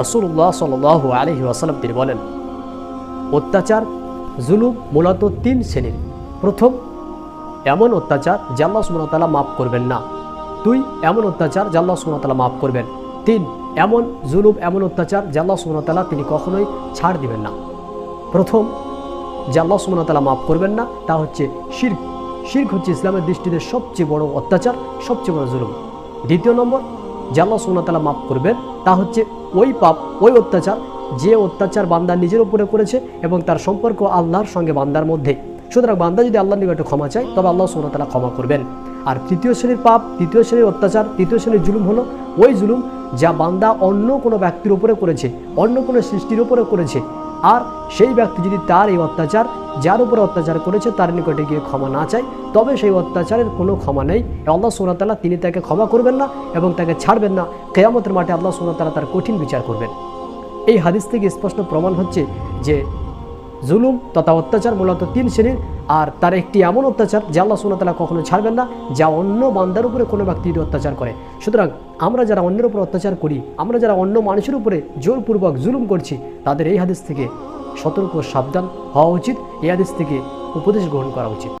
রসুল্লাহ সাল আলহি আসালাম তিনি বলেন, অত্যাচার, জুলুম মূলত তিন শ্রেণির। প্রথম, এমন অত্যাচার জাল্লা সুমনতালা মাফ করবেন না। দুই, এমন অত্যাচার জাল্লা সুমনতালা মাফ করবেন। তিন, এমন জুলুম, এমন অত্যাচার জাল্লা সুমনতালা তিনি কখনোই ছাড় দিবেন না। প্রথম, যে আল্লাহ সুমনতালা মাফ করবেন না, তা হচ্ছে শির্ক। শির্ক হচ্ছে ইসলামের দৃষ্টিতে সবচেয়ে বড় অত্যাচার, সবচেয়ে বড় জুলুম। দ্বিতীয় নম্বর যে আল্লাহ সুনাতালা মাফ করবেন, তা হচ্ছে ওই পাপ, ওই অত্যাচার, যে অত্যাচার বান্দা নিজের উপরে করেছে এবং তার সম্পর্ক আল্লাহর সঙ্গে বান্দার মধ্যে। সুতরাং বান্দা যদি আল্লাহর নিকটে ক্ষমা চায়, তবে আল্লাহ সুনাতালা ক্ষমা করবেন। আর তৃতীয় শ্রেণির পাপ, তৃতীয় শ্রেণির অত্যাচার, তৃতীয় শ্রেণির জুলুম হলো ওই জুলুম যা বান্দা অন্য কোনো ব্যক্তির উপরে করেছে, অন্য কোনো সৃষ্টির উপরে করেছে। আর সেই ব্যক্তি যদি তার এই অত্যাচার, যার উপরে অত্যাচার করেছে, তার নিকটে গিয়ে ক্ষমা না চায়, তবে সেই অত্যাচারের কোনো ক্ষমা নেই। আল্লাহ সোনাতালা তিনি তাকে ক্ষমা করবেন না এবং তাকে ছাড়বেন না। কেয়ামতের মাঠে আল্লাহ সোনাতালা তার কঠিন বিচার করবেন। এই হাদিস থেকে স্পষ্ট প্রমাণ হচ্ছে যে জুলুম তথা অত্যাচার মূলত তিন শ্রেণির। আর তার একটি এমন অত্যাচার যা আল্লাহ সুনাতালা কখনো ছাড়বেন না, যা অন্য বান্দার উপরে কোনো ব্যক্তি যদি অত্যাচার করে। সুতরাং আমরা যারা অন্যের উপর অত্যাচার করি, আমরা যারা অন্য মানুষের উপরে জোরপূর্বক জুলুম করছি, তাদের এই হাদিস থেকে সতর্ক সাবধান হওয়া উচিত। এই হাদিস থেকে উপদেশ গ্রহণ করা উচিত।